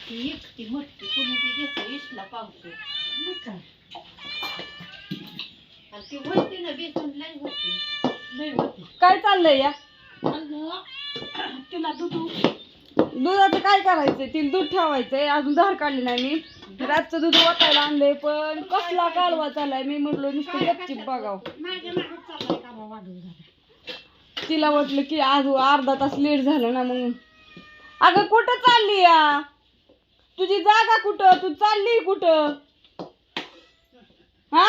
ती एकटी मोठी कुणी ती घेतो इसला पावसं मग काय आणि ती होती ना बेसन लय होती लय होते. काय चाललंय या? तिला दूध दुधाचं काय करायचंय? तिला दूध ठेवायचंय. अजून धार काढली नाही मी. रातचं दूध वाटायला आणलंय पण कसला कालवा चाललाय? मी म्हटलो नुसतं गपचिप बघाव. माझ्या मागे चाललाय का वाढून झाला. तिला वाटलं की आज अर्धा तास लेट झालं ना मग. अगं कुठं चालली या? तुझी जागा कुठं? तू चालली कुठं? हा?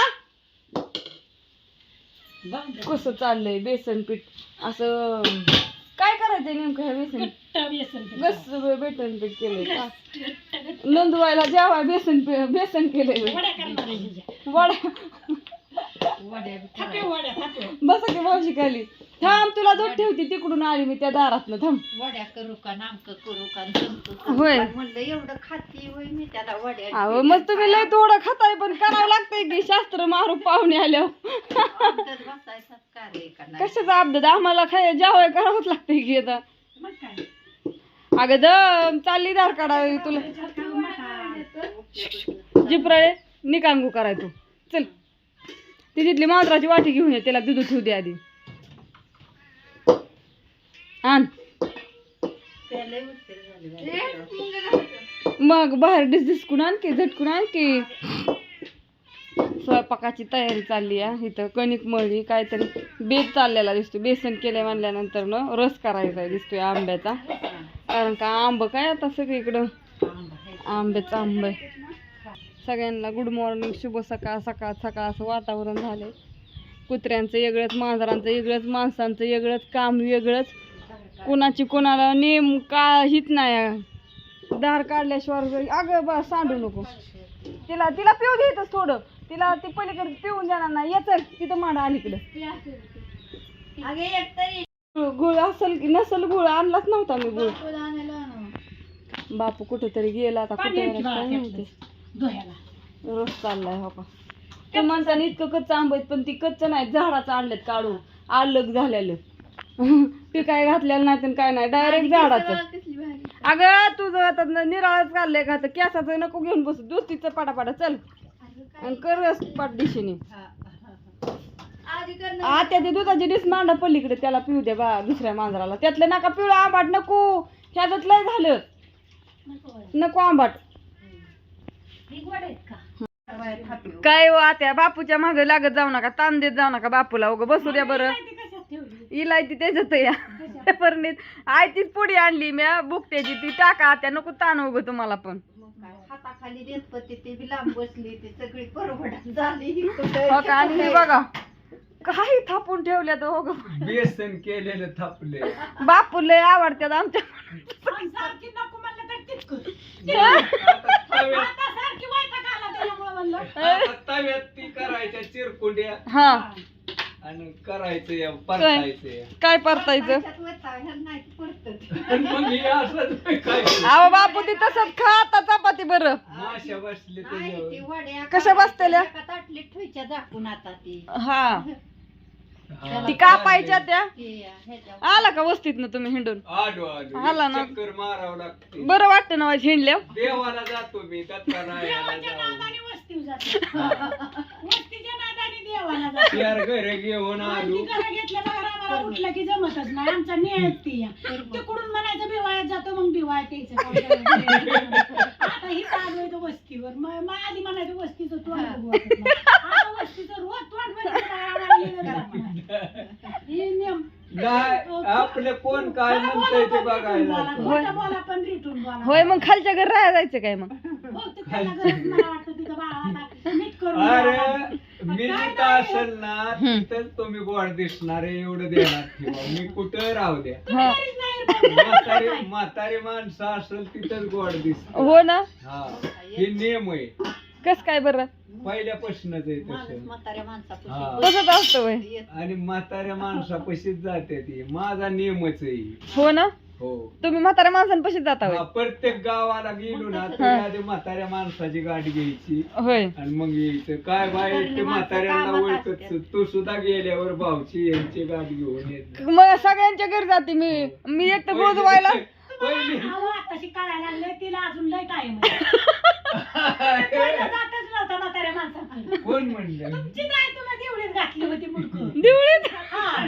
कसं चाललंय बेसन पीठ? असं काय करायचंय नेमकं ह्या बेसन. गस बेसन पीठ केलंय का? नंदुबाईला जेव्हा बेसन बेसन केलंय. वड्या बस की मावशी खाली थांब तुला दूध ठेवती तिकडून आली मी त्या दारातनं थांब. वड्या करू का नामकं करू का जमतं होय. म्हणलं एवढं खाती होय मी त्याला वड्या अहो मग तुम्ही लय थोडं खाताय पण करावं लागतंय की शास्त्र मारू पाहुणे आल्यावर. आमच्यात कार्य का नाही? कशाचा अपडेट आम्हाला खाय जेवाय करावंच लागतंय की आता. मग काय? अगं दम चालली धार काढावी तुला. जिपराळे निकांगू कराय तू. चल. ती तिथली मांजराची वाटी घेऊन ये त्याला दूध ठेवू दे आधी. मग बाहेर डिस आणखी झटकून आणखी स्वयंपाकाची तयारी चालली आहे. इथं कणिक मळली काहीतरी बेत चाललेला दिसतो बेसन केले म्हणल्यानंतर न रस करायचा दिसतोय आंब्याचा. कारण का आंब काय आता सगळीकडं? आंब्याचं आंब आहे. सगळ्यांना गुड मॉर्निंग शुभ सकाळ सकाळ सकाळ असं वातावरण झालंय. कुत्र्यांचं वेगळंच मांजरांचं वेगळंच माणसांचं वेगळंच काम वेगळंच. कोणाची कोणाला नेम का हित नाही. दार काढल्याशिवाय अगं बा सांडू नको. तिला तिला पिऊ देतच थोडं. तिला ती पलीकडे पिऊन देणार नाही. ये चल तिथं मांडा अलीकडं. गुळ- गुळ असेल की नसेल गुळ आणलाच नव्हता मी गुळ. बापू कुठेतरी गेला आता कुठे रोज चाललाय हो का? ते म्हणताना इतकं कच्चं आंब आहेत पण ती कच्चं नाही. झाडाचं आणलेत काढून. आलग झालेलं. ते काय घातलेलं नाही तर काय नाही डायरेक्ट झाडाचं. अगं तुझं आता निराळच काढलंय का केसाचं नको घेऊन बसू. दोस्तीचं पाटापाटा चल. आणि कर पाठ दिशेने. आत्या ते दुधाची डिस मांडा पलीकडे त्याला पिऊ दे बा दुसऱ्या मांजराला. त्यातलं नका पिवळं आंबाट नको. ह्याच्यात लय झालं. नको आंबाट. गोड आहेत का? काय हो आत्या बापूच्या मागे लागत जाऊ नका ताण देत जाऊ नका बापूला. उगं बसू द्या बरं काय ती कशात ठेवली इलायची त्याच्यात या. परनीत आयतीच पुडी आणली म्या बुकट्याची ती टाका आत्या नको ताण उगं तुम्हाला पण. हाताखाली ते बी लांब बसली ती सगळी परवडा झाली हो का? आणि हे बघा काही थापून ठेवल्या तर हो गं. बेसन केलेलं थापले बापू लय आवडत्यात आमच्या सारखी नको म्हणलं तर तितकं. तव्यात ती करायच्या चिरकुंड्या. हा. करायचं परतायचं काय? परतायचं नाही पडत पण मग हे काय? अहो बापू ती तसंच खा आता चपाती बरं. माश्या बसले नाही ती त्याच्यावर. वड्या कशा बसतेल्या? झाकून आता ती. हा. हा, ती कापायच्या त्या? ते आला का वस्तीत तुम्ही हिंडून? आलो ना. चक्कर मारावं लागते. बरं वाटतं ना माझी हिंडल्या? देवाला जातो मी देवाच्या नादाने जाते वस्तीच्या नादाने देवाला जाते चार घर घेऊन आलो. ती घरं घेतल्या बघा आम्हाला उठलं की जमतच नाही. आमचा नियत ती. आहे. तिकडून म्हणायचं बिवाळ्यात जातो मग बिवाळ्यात यायचं आता ही चालू आहे तो वस्तीवर. मग मग आधी म्हणायचं वस्तीचं तोंड बघू वाटत नाही. आता वस्तीचं रोज तोंड बघितलं का आम्हाला येणं जात नाही. हे नियम नाही आपलं कोण काय खरं म्हणतंय ते पण रिटून बघायला बोला. खोटं बोला पण रिटून बोला. होय मग खालच्या घर राहायला जायचं काय मग? बहुतेक त्याला गरज मला वाटतं तिथं बाळाला नीट करून अरे द्यावं. मी जिथं नाही. असेल ना. तिथंच तुम्ही गोड दिसणार आहे एवढं देणार ठेवा. मी कुठं राहू द्या. हा. म्हातारी म्हातारी माणसं असेल तिथंच गोड दिसत हो ना? हा. हे नियम आहे. कस काय बरं? पहिल्यापासूनच आहे माणूस तसं म्हाताऱ्या हा. माणसापासून तसंच असतं आणि म्हाताऱ्या माणसापाशीच जाते ती. माझा नियमच आहे. हो ना? हो. तुम्ही म्हाताऱ्या माणसांपाशी जाता हा, होय प्रत्येक गावाला गेलो ना तरी आधी म्हाताऱ्या माणसाची गाडी घ्यायची. होय. आणि मग यायचं. काय बाई ते म्हाताऱ्यांना ओळखत तू सुद्धा गेल्यावर भाऊची यांची गाडी घेऊन येत मग सगळ्यांच्या घरी जाते मी. मी एक तर गोजवायला पहिली अहो, आताशी कळायला गाठायला लागले तिला अजून लय टाइम जातच नव्हता म्हाताऱ्या माणसाकडे कोण म्हणलं? तुमची काय तुला तेवढीच घातली होती मुडकं दिवळीत? हा.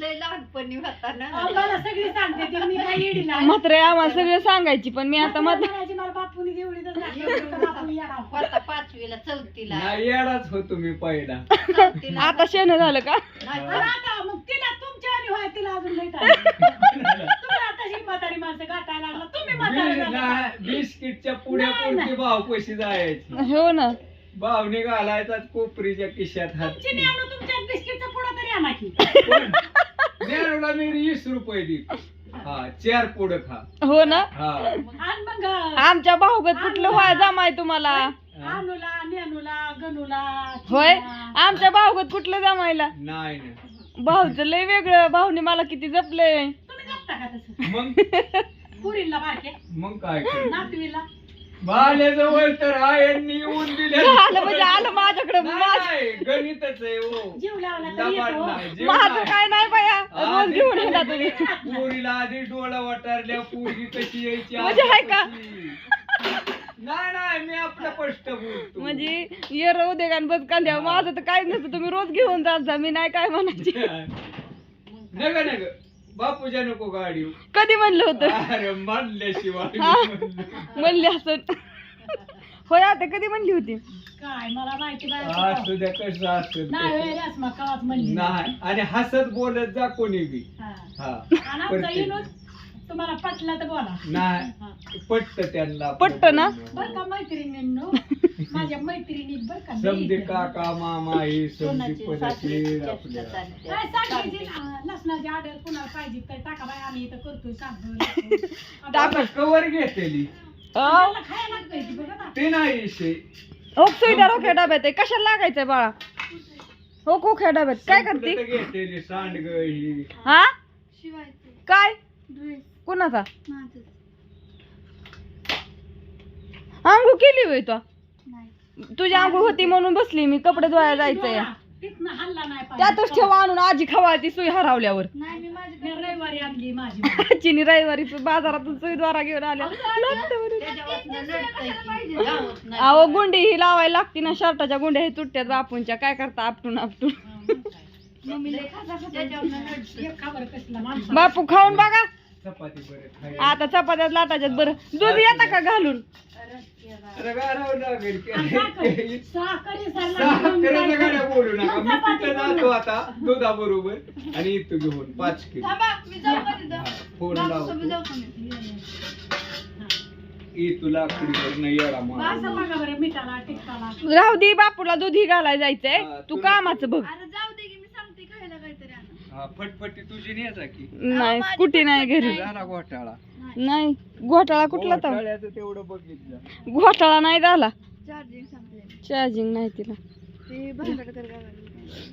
लय लहानपणी होता ना अहो, मला सगळी सांगते ती मी काय येडी नाही. मात्र आम्हाला सगळं सांगायची पण मी आता म्हाताऱ्या मत म्हणायची, मला बापूनी तेवढीच घातली होती, बापू येडा. होता पाचवीला चौथीला. नाही येडाच होतो मी पहिला. चौथीला. आता शेण झालं का? नाही, आणि आता मग तिला तुमच्या आणि व्हाय तिला अजून लय time. तुम्ही आताशी म्हातारी माणसं गाठायला लागला तुम्ही म्हातारी झाला. बिस्किटच्या पुढ्या नाही, पुढची नाही. भाव कशी जायची? हो ना. भावने घालायचा कोपरीच्या खिशात हात तुमची न्यानो तुमच्या बिस्किटचा पुडा तरी आणा की. पण मी वीस रुपये दे हा चार पुढं खा. हो ना? हा. आणि मग आमच्या भाऊगत कुठलं व्हाय जमाय तुम्हाला? अनुला नेनूला गणूला होय. आमच्या भाऊगत कुठलं जमायला? नाही ना भाऊचं लय वेगळं. भाऊने मला किती जपलंय. तुम्ही जपता का तसं? मग? पुरीला बारके. मग काय कर? नातवीला. तर आयांनी येऊन दिले. आलं म्हणजे आलं माझ्याकडे नाही, माझं नाही, गणितच आहे हो. जीव लावला तर लबाड येतो. नाही, जीव माझं नाही. काय नाही बाया रोज आधी घेऊन येणार तुम्ही. पोरीला आधी डोळा वाटारल्या पोरगी कशी यायची म्हणजे आहे का? कशी. नाही नाही मी आपलं स्पष्ट बोलतो. म्हणजे ये राहू दे गाण बस कांद्या माझं तर काही नसतं. तुम्ही रोज घेऊन जात जा मी नाही काय म्हणायची. नग नग. बापूच्या नको गाडी कधी म्हणलं होतं अरे मानल्याशिवाय हा. म्हणलं. असं होय आता कधी म्हणली होती काय मला माहिती असू द्या कसं नाही कवाच म्हणली नाही आणि हसत बोलत जा कोणी बी हा. हा आणि आमचा प्रत्येक. विनोद तुम्हाला पटला तर बोला नाही पटत त्यांना आपलं पटतं ना? बोलणं. बर का मैत्रिणींनो माझ्या मैत्रिणी बर का. काका मामा ही पदशीर आपल्या. काय सांगायची? ना, लसणाची ऑर्डर कुणाला पाहिजे तर टाका बाय आम्ही इथं करतोय सांगतो आता कवर घेतलेली आपल्याला खायला लागतंय ती बघा ना ते नाही विषय. हो ओके डब्यात आहे. कशाला लागायचंय बाळा? हो कोख्या डब्यात. काय करते? सांडग ही. हा? शिवायचं काय? कुणाचा? आंघोळ केली होय तो. तुझी आंघोळ होती म्हणून बसली मी कपडे धुवायला जायचंय. तिथनं हल्ला नाही त्यातच ठेवा आणून आजी खवा ती सुई हरवल्यावर. नाही मी माझी मी रविवारी आणली माझी. आजीनी रविवारी सु- बाजारातून सुई द्वारा घेऊन आल्या. त्याच्यापासून लढतंय की. गावात नाही. अहो गुंडी ही लावायला लागती ना शर्टाच्या गुंड्या हे तुटत्यात बापूंच्या. काय करता आपटून आपटून? मम्मी लय त्याच्यावरनं लढते. एक खबर कसला माणसा बापू खाऊन बघा. चपाती बरं खायला. आता चपात्यात लाटाच्यात बरं. दूध येता का घालून? अरे गारावं लागेल साखर साखर साखरेचं गाड्या बोलू नका. मी तिथं जातो आता दुधा बरोबर आणि इथं घेऊन पाच किलो. फोन लावतो? ई तुला येडा राहू दे बापूला दूध घालायला जायचंय. तू कामाचं बघ अरे जाऊ दे की मी सांगते खायला काहीतरी आणा. हा फटफटी तुझी न्यायचा की नाही स्कूटी नाही घरी. झाला घोटाळा. नाही. घोटाळा कुठला तर? घोटाळ्याचं तेवढं बघितलं. घोटाळा नाही झाला. चार्जिंग संपले. चार्जिंग नाही तिला. ते भांडण.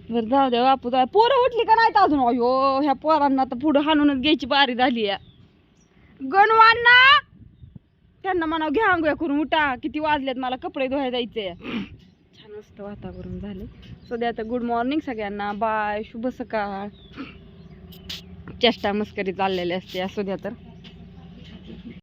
बरं जाऊ द्या बापू जाऊ पोरं उठली का नाही अजून? अयो ह्या पोरांना तर पुढं हाणूनच घ्यायची बारी झाली या. गणवांना! त्यांना म्हणा घ्या अंगुया करून उठा. किती वाजलेत मला कपडे धुवायला जायचे छान मस्त वातावरण झाले सध्या आता गुड मॉर्निंग सगळ्यांना. बाय शुभ सकाळ. चेष्टा मस्करी चाललेली असते असू द्या तर.